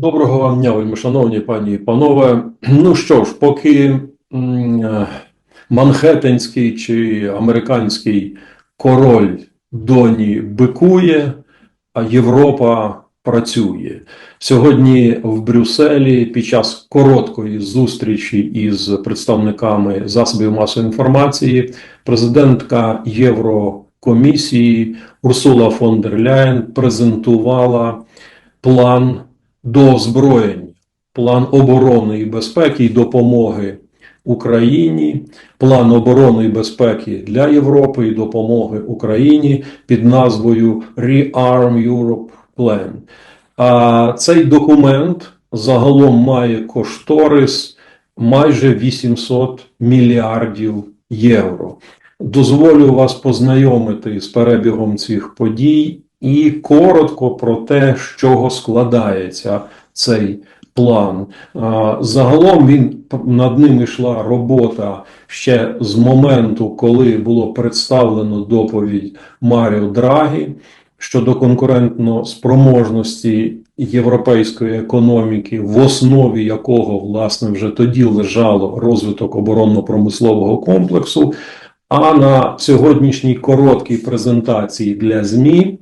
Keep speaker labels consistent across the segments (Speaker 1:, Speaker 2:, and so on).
Speaker 1: Доброго вам дня, вельми шановні пані і панове. Ну що ж, поки е, Манхеттенський чи американський король доні бикує, а Європа працює. Сьогодні в Брюсселі під час короткої зустрічі із представниками засобів масової інформації президентка Єврокомісії Урсула фон дер Ляєн презентувала план до озброєння, план оборони і безпеки і допомоги Україні, план оборони і безпеки для Європи і допомоги Україні під назвою Rearm Europe Plan. А цей документ загалом має кошторис майже 800 мільярдів євро. Дозволю вас познайомити з перебігом цих подій і коротко про те, з чого складається цей план. Загалом він над ним йшла робота ще з моменту, коли було представлено доповідь Маріо Драгі щодо конкурентно спроможності європейської економіки, в основі якого власне вже тоді лежало розвиток оборонно-промислового комплексу. А на сьогоднішній короткій презентації для ЗМІ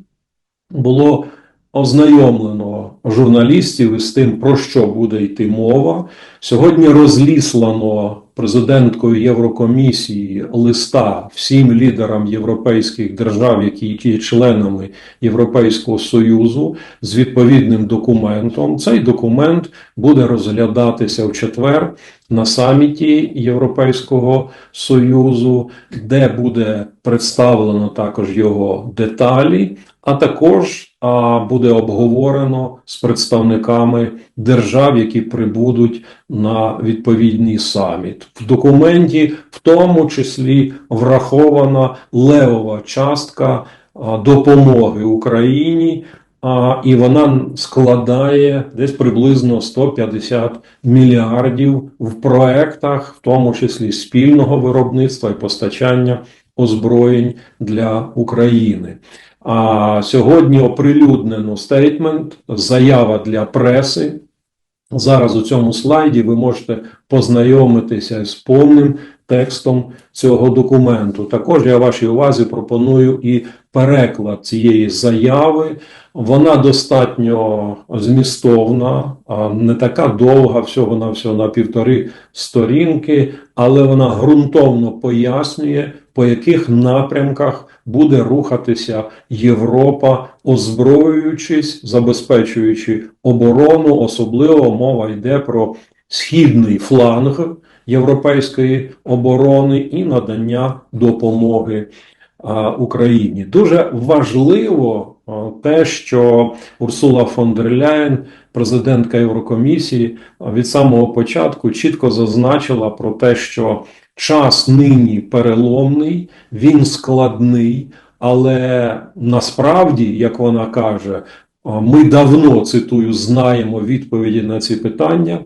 Speaker 1: було ознайомлено журналістів із тим, про що буде йти мова. Сьогодні розліслано президенткою Єврокомісії листа всім лідерам європейських держав, які є членами Європейського Союзу, з відповідним документом. Цей документ буде розглядатися в четвер на саміті Європейського Союзу, де буде представлено також його деталі, а також а, буде обговорено з представниками держав, які прибудуть на відповідний саміт. В документі, в тому числі, врахована левова частка а, допомоги Україні. А, і вона складає десь приблизно 150 мільярдів в проектах, в тому числі спільного виробництва і постачання озброєнь для України. А сьогодні оприлюднено стейтмент, заява для преси. Зараз у цьому слайді ви можете познайомитися з повним текстом цього документу. Також я вашій увазі пропоную і переклад цієї заяви. Вона достатньо змістовна, не така довга, всього на всього на півтори сторінки, але вона ґрунтовно пояснює, по яких напрямках буде рухатися Європа, озброюючись, забезпечуючи оборону. Особливо мова йде про східний фланг європейської оборони і надання допомоги Україні. Дуже важливо те, що Урсула фон дер Ляєн, президентка Єврокомісії, від самого початку чітко зазначила про те, що час нині переломний, він складний, але насправді, як вона каже, ми давно цитую, знаємо відповіді на ці питання.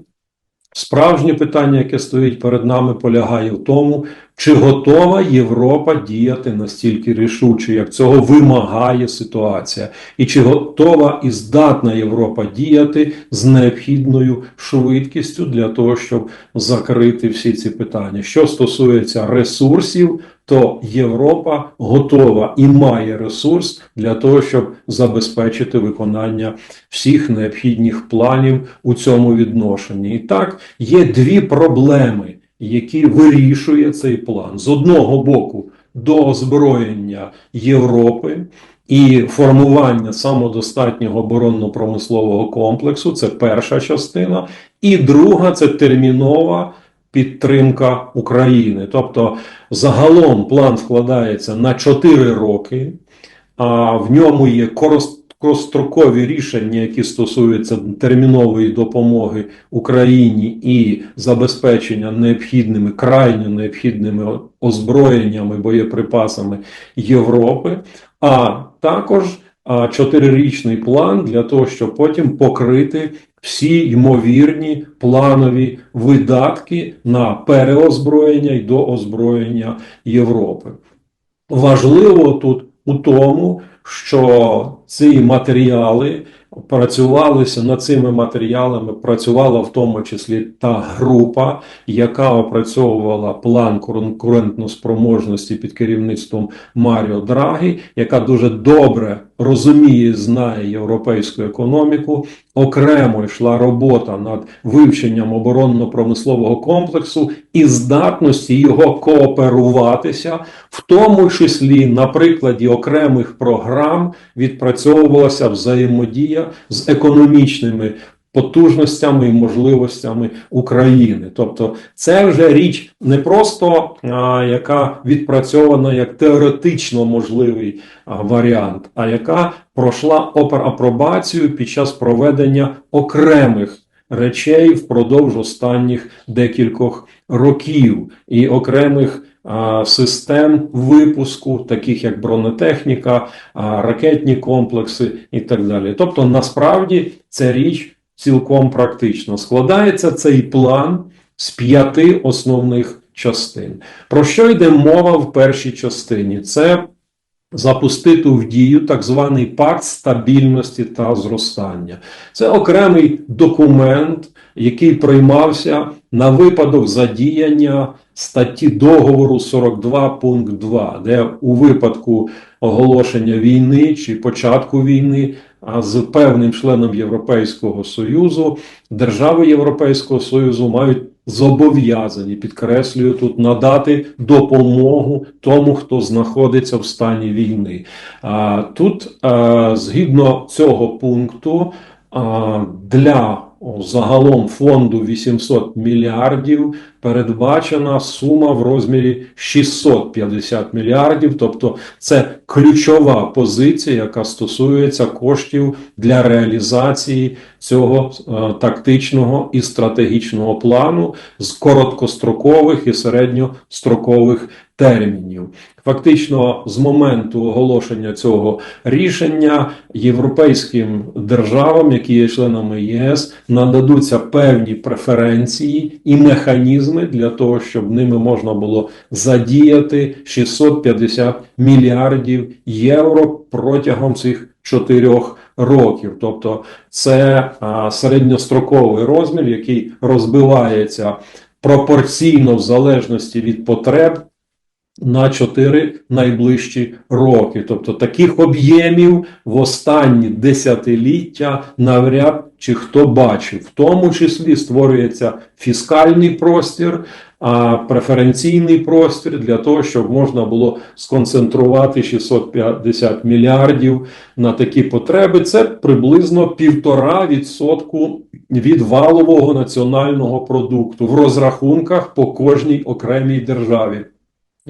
Speaker 1: Справжнє питання, яке стоїть перед нами, полягає в тому, чи готова Європа діяти настільки рішуче, як цього вимагає ситуація, і чи готова і здатна Європа діяти з необхідною швидкістю для того, щоб закрити всі ці питання. Що стосується ресурсів, то Європа готова і має ресурс для того, щоб забезпечити виконання всіх необхідних планів у цьому відношенні. І так, є дві проблеми, які вирішує цей план. З одного боку, до озброєння Європи. І формування самодостатнього оборонно-промислового комплексу це перша частина, і друга це термінова підтримка України. Тобто, загалом план складається на 4 роки, а в ньому є короткострокові рішення, які стосуються термінової допомоги Україні і забезпечення необхідними, крайньо необхідними озброєннями, боєприпасами Європи, а також чотирирічний план для того, щоб потім покрити всі ймовірні планові видатки на переозброєння і доозброєння Європи. Важливо тут у тому, що ці матеріали працювалися над цими матеріалами, працювала в тому числі та група, яка опрацьовувала план конкурентноспроможності під керівництвом Маріо Драгі, яка дуже добре розуміє, знає європейську економіку. Окремо йшла робота над вивченням оборонно-промислового комплексу і здатності його кооперуватися, в тому числі на прикладі окремих програм відпрацьовувалася взаємодія з економічними потужностями і можливостями України. Тобто, це вже річ не просто а, яка відпрацьована як теоретично можливий а, варіант, а яка пройшла апробацію під час проведення окремих речей впродовж останніх декількох років і окремих систем випуску, таких як бронетехніка, ракетні комплекси і так далі. Тобто, насправді це річ цілком практична. Складається цей план з п'яти основних частин. Про що йде мова в першій частині? Це запустити в дію так званий пакт стабільності та зростання. Це окремий документ, який приймався на випадок задіяння статті договору 42 пункт 2, де у випадку оголошення війни чи початку війни а з певним членом Європейського Союзу держави Європейського Союзу мають зобов'язані, підкреслюю тут, надати допомогу тому, хто знаходиться в стані війни. Тут, згідно цього пункту, для загалом фонду 800 мільярдів передбачена сума в розмірі 650 мільярдів, тобто це ключова позиція, яка стосується коштів для реалізації цього е, тактичного і стратегічного плану з короткострокових і середньострокових термінів. Фактично, з моменту оголошення цього рішення європейським державам, які є членами ЄС, нададуться певні преференції і механізми для того, щоб ними можна було задіяти 650 мільярдів євро протягом цих чотирьох років. Тобто, це а, середньостроковий розмір, який розбивається пропорційно в залежності від потреб на 4 найближчі роки. Тобто таких об'ємів в останні десятиліття навряд чи хто бачив. В тому числі створюється фіскальний простір, а преференційний простір для того, щоб можна було сконцентрувати 650 мільярдів на такі потреби. Це приблизно півтора відсотку від валового національного продукту в розрахунках по кожній окремій державі.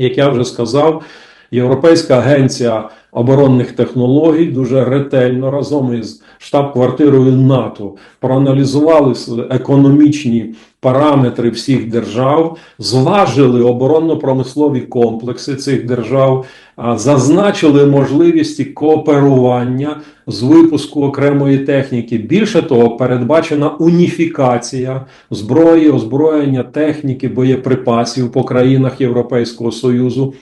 Speaker 1: Як я вже сказав, Європейська агенція оборонних технологій дуже ретельно разом із штаб-квартирою НАТО проаналізували економічні параметри всіх держав, зважили оборонно-промислові комплекси цих держав, зазначили можливості кооперування з випуску окремої техніки. Більше того, передбачена уніфікація зброї, озброєння техніки, боєприпасів по країнах Європейського Союзу.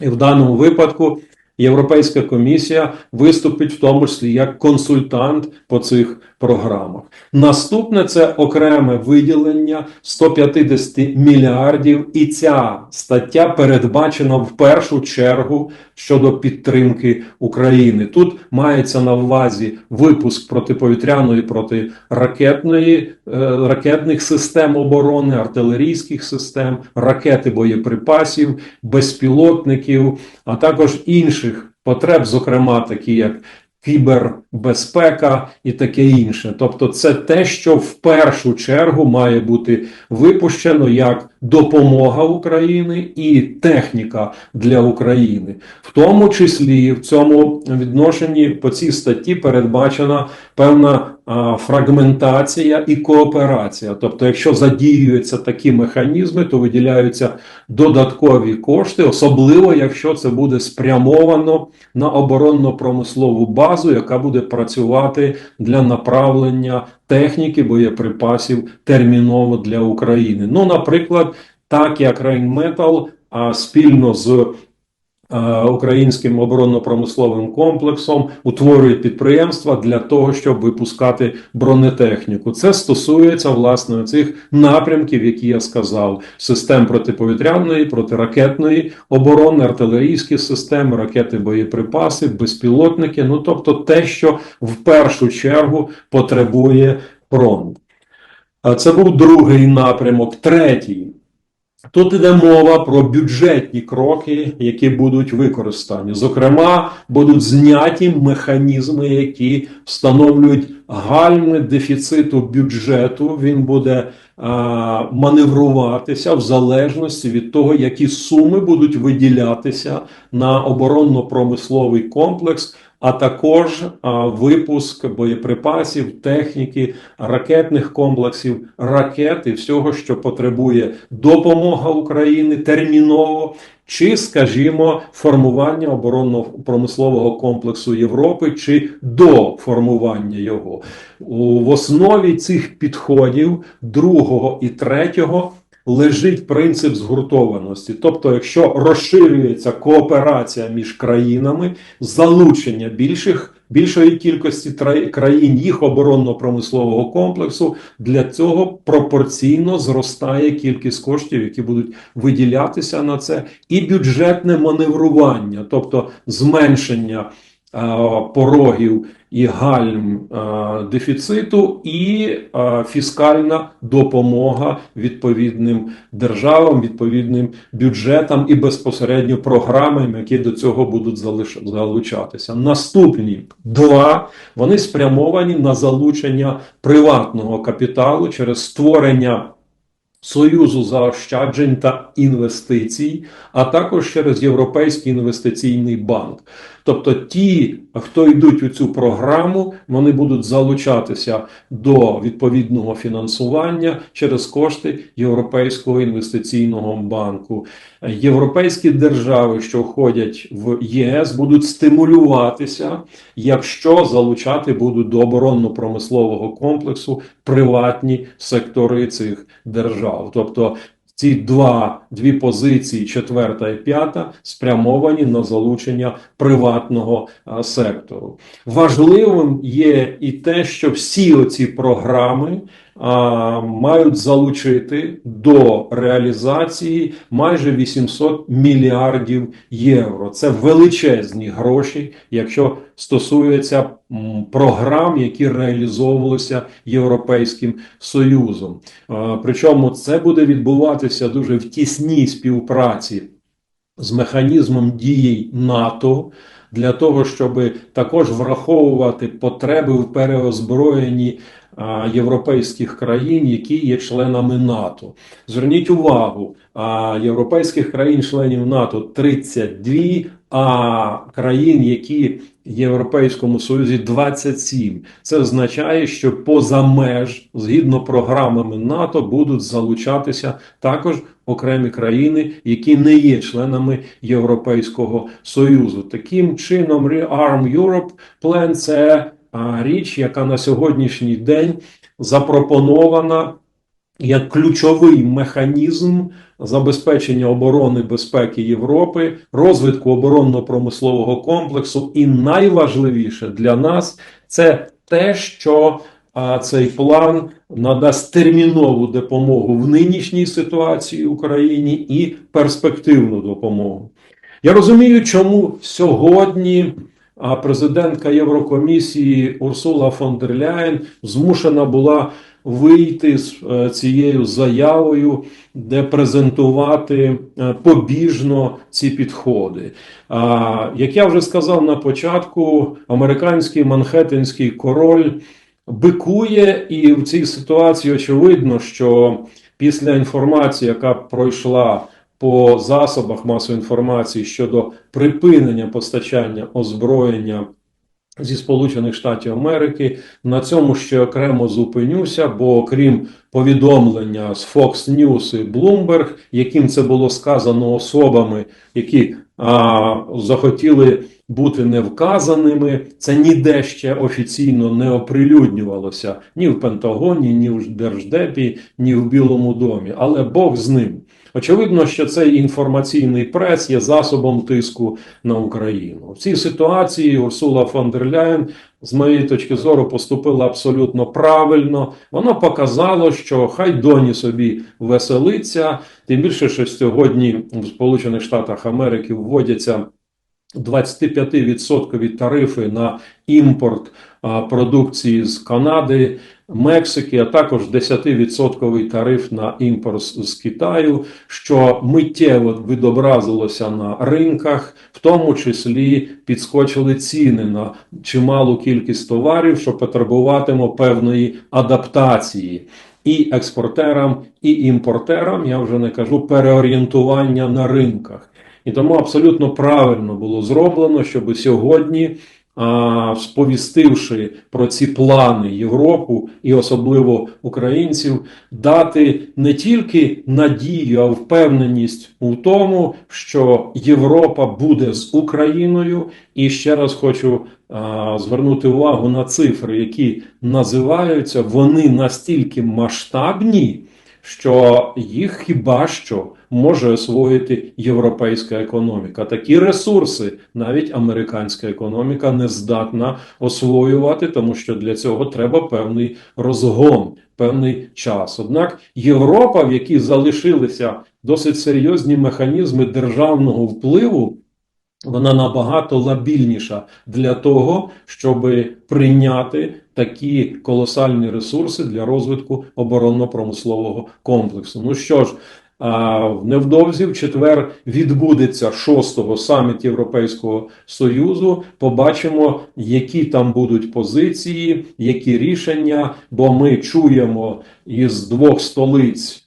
Speaker 1: І в даному випадку Європейська комісія виступить в тому числі як консультант по цих програмах. Наступне це окреме виділення 150 мільярдів, і ця стаття передбачена в першу чергу щодо підтримки України. Тут мається на увазі випуск протиповітряної протиракетної е, ракетних систем оборони, артилерійських систем, ракети боєприпасів, безпілотників, а також інших потреб, зокрема такі як кібербезпека і таке інше. Тобто, це те, що в першу чергу має бути випущено як допомога України і техніка для України, в тому числі в цьому відношенні по цій статті передбачена певна фрагментація і кооперація. Тобто, якщо задіюються такі механізми, то виділяються додаткові кошти, особливо якщо це буде спрямовано на оборонно-промислову базу, яка буде працювати для направлення техніки, боєприпасів терміново для України. Ну, наприклад, так як Рейнметал спільно з українським оборонно-промисловим комплексом, утворюють підприємства для того, щоб випускати бронетехніку. Це стосується власне цих напрямків, які я сказав: систем протиповітряної, протиракетної оборони, артилерійські системи, ракети, боєприпаси, безпілотники. Ну тобто, те, що в першу чергу потребує фронт. А Це був другий напрямок, третій. Тут йде мова про бюджетні кроки, які будуть використані. Зокрема, будуть зняті механізми, які встановлюють гальми дефіциту бюджету. Він буде а, маневруватися в залежності від того, які суми будуть виділятися на оборонно-промисловий комплекс. А також випуск боєприпасів, техніки, ракетних комплексів, ракет і всього, що потребує допомога України терміново, чи, скажімо, формування оборонно-промислового комплексу Європи, чи до формування його. В основі цих підходів другого і третього лежить принцип згуртованості. Тобто, якщо розширюється кооперація між країнами, залучення більших. Більшої кількості країн їх оборонно-промислового комплексу для цього пропорційно зростає кількість коштів, які будуть виділятися на це, і бюджетне маневрування, тобто зменшення порогів і гальм дефіциту, і фіскальна допомога відповідним державам, відповідним бюджетам і безпосередньо програмам, які до цього будуть залучатися. Наступні два вони спрямовані на залучення приватного капіталу через створення. Союзу заощаджень та інвестицій, а також через Європейський інвестиційний банк. Тобто, ті, хто йдуть у цю програму, вони будуть залучатися до відповідного фінансування через кошти Європейського інвестиційного банку. Європейські держави, що входять в ЄС, будуть стимулюватися, якщо залучати будуть до оборонно-промислового комплексу приватні сектори цих держав. Тобто ці два дві позиції, четверта і п'ята, спрямовані на залучення приватного сектору. Важливим є і те, що всі оці програми мають залучити до реалізації майже 800 мільярдів євро. Це величезні гроші, якщо стосується програм, які реалізовувалися Європейським Союзом. Причому це буде відбуватися дуже в тісній співпраці з механізмом дії НАТО. Для того, щоб також враховувати потреби в переозброєнні європейських країн, які є членами НАТО. Зверніть увагу, європейських країн-членів НАТО 32, а країн, які в Європейському Союзі 27. Це означає, що поза меж, згідно програмами НАТО, будуть залучатися також окремі країни, які не є членами Європейського Союзу. Таким чином, Rearm Europe Plan – це річ, яка на сьогоднішній день запропонована як ключовий механізм забезпечення оборони безпеки Європи, розвитку оборонно-промислового комплексу, і найважливіше для нас це те, що цей план надасть термінову допомогу в нинішній ситуації Україні і перспективну допомогу. Я розумію, чому сьогодні а, президентка Єврокомісії Урсула фон дер Ляєн змушена була вийти з е, цією заявою, де презентувати е, побіжно ці підходи. Як я вже сказав на початку, американський манхеттенський король бикує, і в цій ситуації очевидно, що після інформації, яка пройшла по засобах масової інформації щодо припинення постачання озброєння зі Сполучених Штатів Америки. На цьому ще окремо зупинюся, бо окрім повідомлення з Fox News і Bloomberg, яким це було сказано особами, які а, захотіли бути невказаними, це ніде ще офіційно не оприлюднювалося ні в Пентагоні, ні в Держдепі, ні в Білому домі. Але Бог з ним. Очевидно, що цей інформаційний прес є засобом тиску на Україну. В цій ситуації Урсула фон дер Ляєн, з моєї точки зору, поступила абсолютно правильно. Воно показало, що хай доні собі веселиться, тим більше, що сьогодні в Сполучених Штатах Америки вводяться 25% тарифи на імпорт продукції з Канади, Мексики, а також 10% тариф на імпорт з Китаю, що миттєво відобразилося на ринках, в тому числі підскочили ціни на чималу кількість товарів, що потребуватиме певної адаптації. І експортерам, і імпортерам, я вже не кажу переорієнтування на ринках. І тому абсолютно правильно було зроблено, щоб сьогодні, сповістивши про ці плани Європу і особливо українців, дати не тільки надію, а впевненість у тому, що Європа буде з Україною. І ще раз хочу звернути увагу на цифри, які називаються, вони настільки масштабні, що їх хіба що може освоїти європейська економіка. Такі ресурси навіть американська економіка не здатна освоювати, тому що для цього треба певний розгон, певний час. Однак Європа, в якій залишилися досить серйозні механізми державного впливу. Вона набагато лабільніша для того, щоб прийняти такі колосальні ресурси для розвитку оборонно-промислового комплексу. Ну що ж, невдовзі в четвер відбудеться шостого саміт Європейського Союзу. Побачимо, які там будуть позиції, які рішення, бо ми чуємо із двох столиць.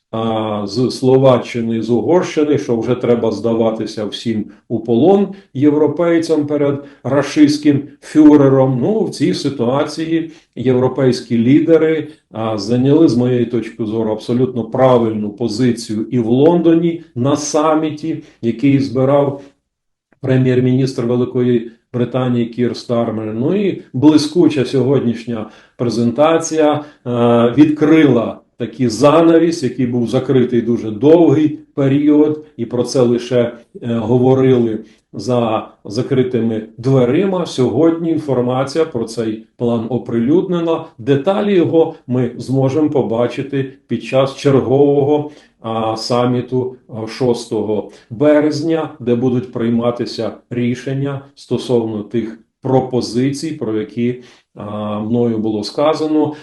Speaker 1: З Словаччини з Угорщини, що вже треба здаватися всім у полон європейцям перед рашистським фюрером. Ну, в цій ситуації європейські лідери а, зайняли, з моєї точки зору, абсолютно правильну позицію і в Лондоні на саміті, який збирав прем'єр-міністр Великої Британії Кір Стармер. Ну і блискуча сьогоднішня презентація е, відкрила такий занавіс, який був закритий дуже довгий період, і про це лише е, говорили за закритими дверима. Сьогодні інформація про цей план оприлюднена. Деталі його ми зможемо побачити під час чергового саміту 6 березня, де будуть прийматися рішення стосовно тих пропозицій, про які мною було сказано.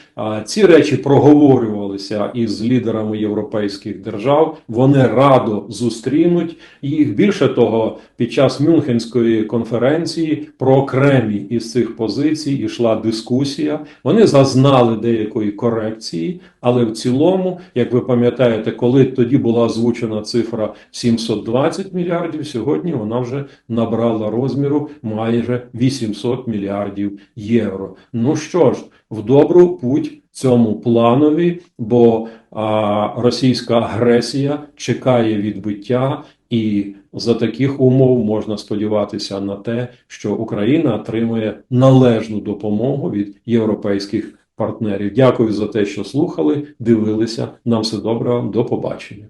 Speaker 1: Ці речі проговорювалися із лідерами європейських держав. Вони радо зустрінуть їх. Більше того, під час Мюнхенської конференції про окремі із цих позицій йшла дискусія. Вони зазнали деякої корекції, але в цілому, як ви пам'ятаєте, коли тоді була озвучена цифра 720 мільярдів, сьогодні вона вже набрала розміру майже 800 мільярдів євро. Ну що ж, в добру путь цьому планові, бо а, російська агресія чекає відбиття, і за таких умов можна сподіватися на те, що Україна отримує належну допомогу від європейських партнерів. Дякую за те, що слухали, дивилися. Нам все добре. До побачення.